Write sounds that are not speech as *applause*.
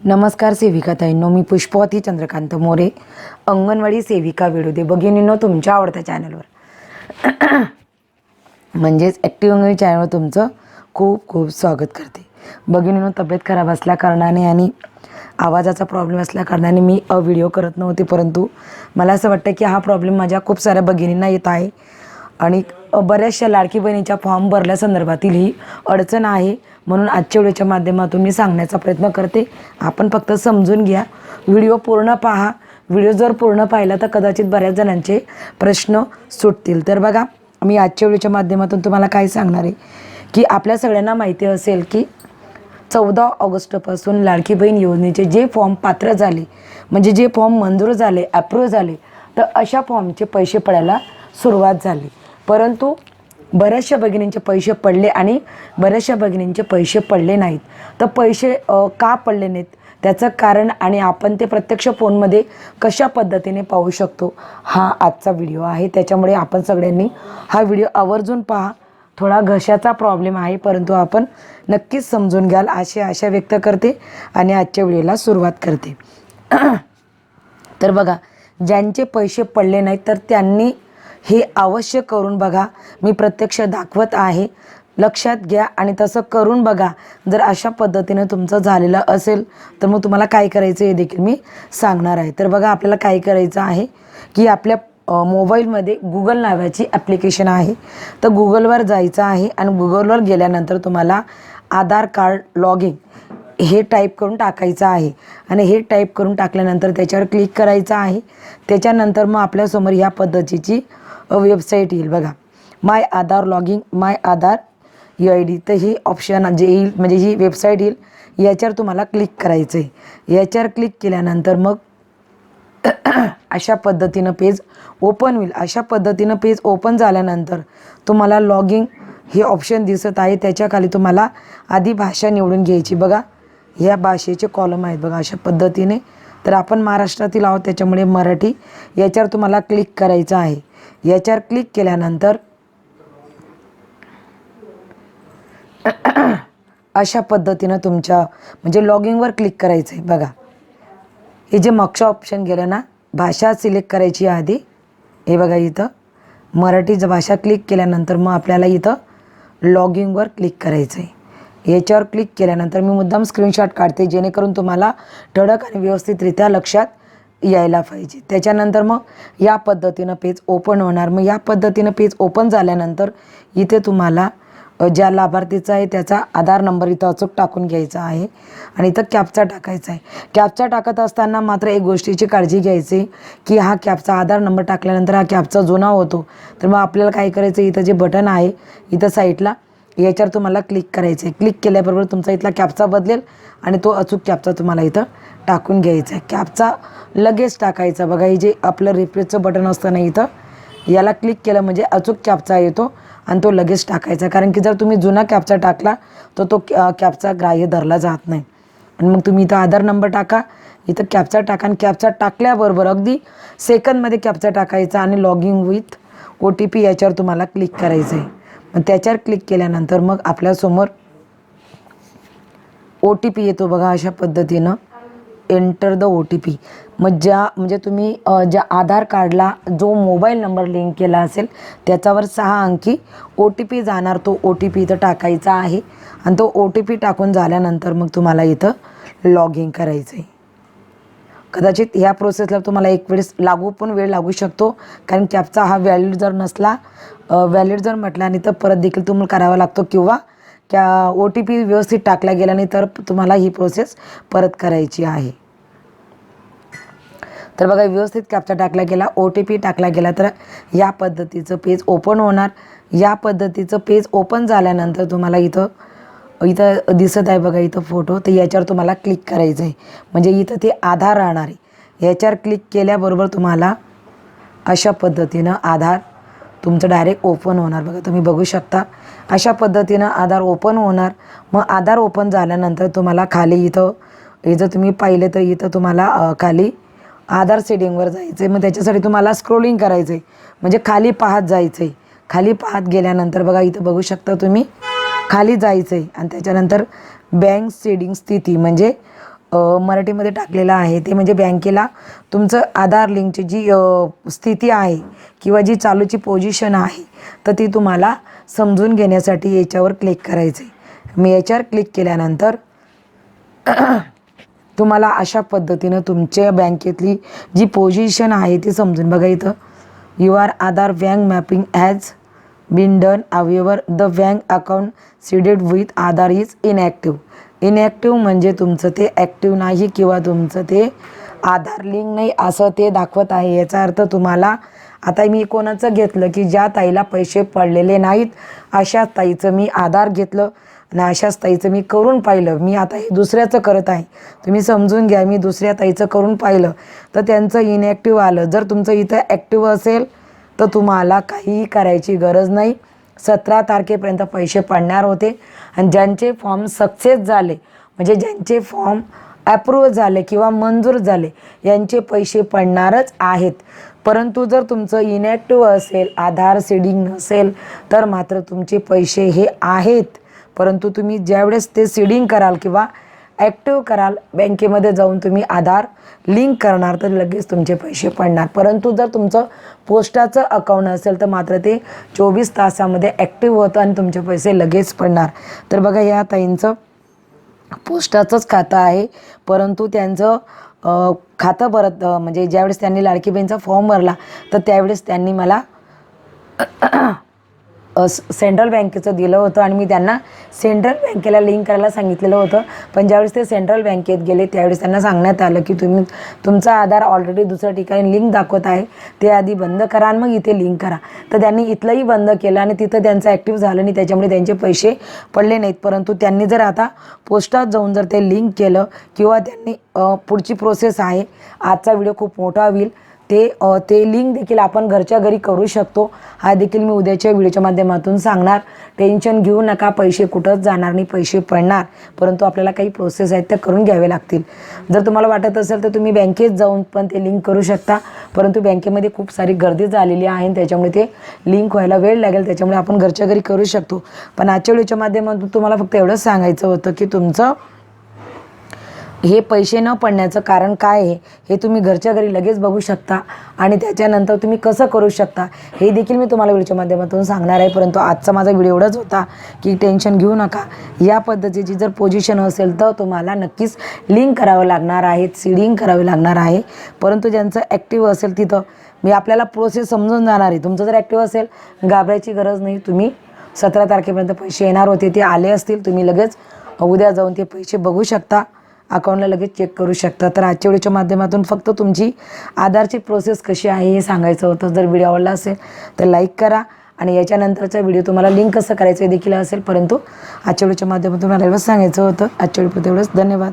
नमस्कार सेविका ताईंनो मी पुष्पवती चंद्रकांत मोरे अंगणवाडी सेविका विडोदे भगिनींनो तुमच्या आवडत्या चॅनलवर. *clears throat* म्हणजेच ॲक्टिव्ह अंगणवाडी चॅनलवर तुमचं खूप खूप स्वागत करते. भगिनींनो तब्येत खराब असल्या कारणाने आणि आवाजाचा प्रॉब्लेम असल्या कारणाने मी अ व्हिडिओ करत नव्हते परंतु मला असं वाटतं की हा प्रॉब्लेम माझ्या खूप साऱ्या भगिनींना येत आहे. आणि बऱ्याचशा लाडकी बहिणीच्या फॉर्म भरल्यासंदर्भातील ही अडचण आहे. म्हणून आजच्या व्हिडिओच्या माध्यमातून मी सांगण्याचा प्रयत्न करते. आपण फक्त समजून घ्या. व्हिडिओ पूर्ण पहा. व्हिडिओ जर पूर्ण पाहिला तर कदाचित बऱ्याच जणांचे प्रश्न सुटतील. तर बघा मी आजच्या व्हिडिओच्या माध्यमातून तुम्हाला काय सांगणार आहे? की आपल्या सगळ्यांना माहिती असेल की चौदा ऑगस्टपासून लाडकी बहीण योजनेचे जे फॉर्म पात्र झाले म्हणजे जे फॉर्म मंजूर झाले अप्रूव्ह झाले तर अशा फॉर्मचे पैसे पडायला सुरुवात झाली. परंतु बऱ्याचशा भगिनींचे पैसे पडले आणि बऱ्याचशा भगिनींचे पैसे पडले नाहीत. तर पैसे का पडले नाहीत? त्याचं कारण आणि आपण ते प्रत्यक्ष फोनमध्ये कशा पद्धतीने पाहू शकतो? हा आजचा व्हिडिओ आहे. त्याच्यामुळे आपण सगळ्यांनी हा व्हिडिओ आवर्जून पहा. थोडा घशाचा प्रॉब्लेम आहे परंतु आपण नक्कीच समजून घ्याल. अशी आशा व्यक्त करते आणि आजच्या व्हिडिओला सुरुवात करते. *clears throat* तर बघा ज्यांचे पैसे पडले नाहीत तर त्यांनी हे अवश्य करून बघा. मी प्रत्यक्ष दाखवत आहे. लक्षात घ्या आणि तसं करून बघा. जर अशा पद्धतीनं तुमचं झालेलं असेल तर मग तुम्हाला काय करायचं हे देखील मी सांगणार आहे. तर बघा आपल्याला काय करायचं आहे की आपल्या मोबाईलमध्ये गुगल नावाची ॲप्लिकेशन आहे. तर गुगलवर जायचं आहे आणि गुगलवर गेल्यानंतर तुम्हाला आधार कार्ड लॉग इन हे टाईप करून टाकायचं आहे. आणि हे टाईप करून टाकल्यानंतर त्याच्यावर क्लिक करायचं आहे. त्याच्यानंतर मग आपल्यासमोर ह्या पद्धतीची वेबसाईट येईल बघा. My Aadhaar logging my Aadhaar U I D तर ही ऑप्शन जे येईल म्हणजे ही वेबसाईट येईल याच्यावर तुम्हाला क्लिक करायचं आहे याच्यावर क्लिक केल्यानंतर मग *clears throat* अशा पद्धतीनं पेज ओपन होईल. अशा पद्धतीनं पेज ओपन झाल्यानंतर तुम्हाला लॉगिंग हे ऑप्शन दिसत आहे. त्याच्याखाली तुम्हाला आधी भाषा निवडून घ्यायची. बघा ह्या भाषेचे कॉलम आहेत बघा अशा पद्धतीने. तर आपण महाराष्ट्रातील आहोत त्याच्यामुळे मराठी याच्यावर तुम्हाला क्लिक करायचं आहे. याच्यावर क्लिक केल्यानंतर अशा पद्धतीनं तुमच्या म्हणजे लॉगिंगवर क्लिक करायचं आहे बघा. हे जे मागचं ऑप्शन गेलं ना भाषा सिलेक्ट करायची आहे आधी हे बघा इथं. मराठी भाषा क्लिक केल्यानंतर मग आपल्याला इथं लॉगिंगवर क्लिक करायचं आहे याच्यावर क्लिक केल्यानंतर मी मुद्दाम स्क्रीनशॉट काढते जेणेकरून तुम्हाला ठळक आणि व्यवस्थितरित्या लक्षात यायला पाहिजे. त्याच्यानंतर मग या पद्धतीनं पेज ओपन होणार. मग या पद्धतीनं पेज ओपन झाल्यानंतर इथे तुम्हाला ज्या लाभार्थीचा आहे त्याचा आधार नंबर इथं अचूक टाकून घ्यायचा आहे आणि इथं कॅपचा टाकायचा आहे. कॅपचा टाकत असताना मात्र एक गोष्टीची काळजी घ्यायची की हा कॅपचा आधार नंबर टाकल्यानंतर हा कॅपचा जुना होतो. तर मग आपल्याला काय करायचं? इथं जे बटन आहे इथं साईडला याच्यावर तुम्हाला क्लिक करायचं आहे क्लिक केल्याबरोबर तुमचा इथला कॅपचा बदलेल आणि तो अचूक कॅपचा तुम्हाला इथं टाकून घ्यायचा आहे. कॅपचा लगेच टाकायचा. बघा हे जे आपलं रिफ्रेशचं बटन असतं ना इथं याला क्लिक केलं म्हणजे अचूक कॅपचा येतो आणि तो लगेच टाकायचा. कारण की जर तुम्ही जुना कॅपचा टाकला तर तो कॅ- कॅपचा ग्राह्य धरला जात नाही. आणि मग तुम्ही इथं आधार नंबर टाका. इथं कॅपचा टाका आणि कॅपचा टाकल्याबरोबर अगदी सेकंदमध्ये कॅपचा टाकायचा आणि logging with O T P याच्यावर तुम्हाला क्लिक करायचं आहे. मग त्याच्यावर क्लिक केल्यानंतर मग आपल्यासमोर ओ टी पी येतो बघा अशा पद्धतीनं. Enter the O T P मग ज्या म्हणजे तुम्ही ज्या आधार कार्डला जो मोबाईल नंबर लिंक केला असेल त्याच्यावर सहा अंकी ओ टी पी जाणार तो ओ टी पी इथं टाकायचा आहे. आणि तो ओ टी पी टाकून झाल्यानंतर मग तुम्हाला इथं लॉग इन करायचं आहे. कदाचित ह्या प्रोसेसला तुम्हाला एक वेळेस लागू पण वेळ लागू शकतो. कारण कॅबचा हा व्हॅलिड जर नसला व्हॅलिड जर म्हटला आणि तर परत देखील तुम्हाला करावा लागतो किंवा त्या ओ टी पी व्यवस्थित टाकला गेला नाही तर तुम्हाला ही प्रोसेस परत करायची आहे. तर बघा व्यवस्थित कॅप्चा टाकला गेला ओ टी पी टाकला गेला तर या पद्धतीचं पेज ओपन होणार. या पद्धतीचं पेज ओपन झाल्यानंतर तुम्हाला इथं इथं दिसत आहे बघा इथं फोटो तर याच्यावर तुम्हाला क्लिक करायचं आहे. म्हणजे इथं ते आधार राहणार आहे. याच्यावर क्लिक केल्याबरोबर तुम्हाला अशा पद्धतीनं आधार तुमचं डायरेक्ट ओपन होणार. बघा तुम्ही बघू शकता. अशा पद्धतीनं आधार ओपन होणार. मग आधार ओपन झाल्यानंतर तुम्हाला खाली इथं इथं तुम्ही पाहिले तर इथं तुम्हाला खाली आधार सेटिंगवर जायचं आहे मग त्याच्यासाठी तुम्हाला स्क्रोलिंग करायचं आहे म्हणजे खाली पाहत जायचं आहे खाली पाहत गेल्यानंतर बघा इथं बघू शकता तुम्ही खाली जायचं आहे आणि त्याच्यानंतर बँक सेडिंग स्थिती म्हणजे मराठीमध्ये टाकलेलं आहे. ते म्हणजे बँकेला तुमचं आधार लिंकची जी स्थिती आहे किंवा जी चालूची पोझिशन आहे तर ती तुम्हाला समजून घेण्यासाठी याच्यावर क्लिक करायचं आहे मी याच्यावर क्लिक केल्यानंतर *clears throat* तुम्हाला अशा पद्धतीनं तुमच्या बँकेतली जी पोझिशन आहे ती समजून बघा इथं. Your Aadhaar bank mapping has been done aware the bank account seeded with Aadhaar is inactive inactive म्हणजे तुमचं ते ॲक्टिव्ह नाही किंवा तुमचं ते आधार लिंक नाही असं ते दाखवत आहे. याचा अर्थ तुम्हाला आता मी कोणाचं घेतलं की ज्या ताईला पैसे पडलेले नाहीत अशा ताईचं मी आधार घेतलं आणि अशाच ताईचं मी करून पाहिलं. मी आता हे दुसऱ्याचं करत आहे. तुम्ही समजून घ्या मी दुसऱ्या ताईचं करून पाहिलं. तर त्यांचं इनॲक्टिव्ह आलं. जर तुमचं इथं ॲक्टिव्ह असेल तर तुम्हाला काहीही करायची गरज नाही. सतरा तारखेपर्यंत पैसे पडणार होते. आणि ज्यांचे फॉर्म सक्सेस झाले म्हणजे ज्यांचे फॉर्म ॲप्रूव्ह झाले किंवा मंजूर झाले यांचे पैसे पडणारच आहेत. परंतु जर तुमचं इनॅक्टिव्ह असेल आधार सीडिंग नसेल तर मात्र तुमचे पैसे हे आहेत. परंतु तुम्ही ज्यावेळेस ते सीडिंग कराल किंवा ॲक्टिव्ह कराल बँकेमध्ये जाऊन तुम्ही आधार लिंक करणार तर लगेच तुमचे पैसे पडणार. परंतु जर तुमचं पोस्टाचं अकाउंट असेल तर मात्र ते चोवीस तासामध्ये ॲक्टिव्ह होतं आणि तुमचे पैसे लगेच पडणार. तर बघा या ताईंचं पोस्टाचंच खातं आहे. परंतु त्यांचं खातं परत म्हणजे ज्यावेळेस त्यांनी लाडकी बहीणचा फॉर्म भरला तर त्यावेळेस त्यांनी मला सेंट्रल बँकेचं दिलं होतं आणि मी त्यांना सेंट्रल बँकेला लिंक करायला सांगितलेलं होतं. पण ज्यावेळेस ते सेंट्रल बँकेत गेले त्यावेळेस त्यांना सांगण्यात आलं की तुम्ही तुमचा आधार ऑलरेडी दुसऱ्या ठिकाणी लिंक दाखवत आहे. ते आधी बंद करा आणि मग इथे लिंक करा. तर त्यांनी इथलंही बंद केलं आणि तिथं त्यांचं ॲक्टिव्ह झालं नाही त्याच्यामुळे त्यांचे पैसे पडले नाहीत. परंतु त्यांनी जर आता पोस्टात जाऊन जर ते लिंक केलं किंवा त्यांनी पुढची प्रोसेस आहे. आजचा व्हिडिओ खूप मोठा होईल. ते ते लिंक देखील आपण घरच्या घरी करू शकतो. हा देखील मी उद्याच्या व्हिडिओच्या माध्यमातून सांगणार. टेन्शन घेऊ नका पैसे कुठंच जाणार नाही पैसे पडणार. परंतु आपल्याला काही प्रोसेस आहेत त्या करून घ्यावे लागतील. जर तुम्हाला वाटत असेल तर तुम्ही बँकेत जाऊन पण ते लिंक करू शकता. परंतु बँकेमध्ये खूप सारी गर्दी झालेली आहे आणि त्याच्यामुळे ते लिंक व्हायला वेळ लागेल. त्याच्यामुळे आपण घरच्या घरी करू शकतो. पण आजच्या व्हिडिओच्या माध्यमातून तुम्हाला फक्त एवढंच सांगायचं होतं की तुमचं हे पैसे न पडण्याचं कारण काय आहे हे तुम्ही घरच्या घरी लगेच बघू शकता आणि त्याच्यानंतर तुम्ही कसं करू शकता हे देखील मी तुम्हाला व्हिडिओच्या माध्यमातून सांगणार आहे. परंतु आजचा माझा व्हिडिओ एवढाच होता की टेन्शन घेऊ नका. या पद्धतीची जर पोझिशन असेल तर तुम्हाला नक्कीच लिंक करावं लागणार आहे सीडिंग करावी लागणार आहे. परंतु ज्यांचं ॲक्टिव्ह असेल तिथं मी आपल्याला प्रोसेस समजून जाणार आहे. तुमचं जर ॲक्टिव्ह असेल घाबरायची गरज नाही. तुम्ही सतरा तारखेपर्यंत पैसे येणार होते ते आले असतील. तुम्ही लगेच उद्या जाऊन ते पैसे बघू शकता. अकाउंटला लगेच चेक करू शकता. तर आजच्या व्हिडिओच्या माध्यमातून फक्त तुमची आधारची प्रोसेस कशी आहे हे सांगायचं होतं. जर व्हिडिओ आवडला असेल तर लाईक करा आणि याच्यानंतरचा व्हिडिओ तुम्हाला लिंक कसं करायचं देखील असेल. परंतु आजच्या व्हिडिओच्या माध्यमातून मला एवढंच सांगायचं होतं. आजच्या व्हिडिओ तेवढंच धन्यवाद.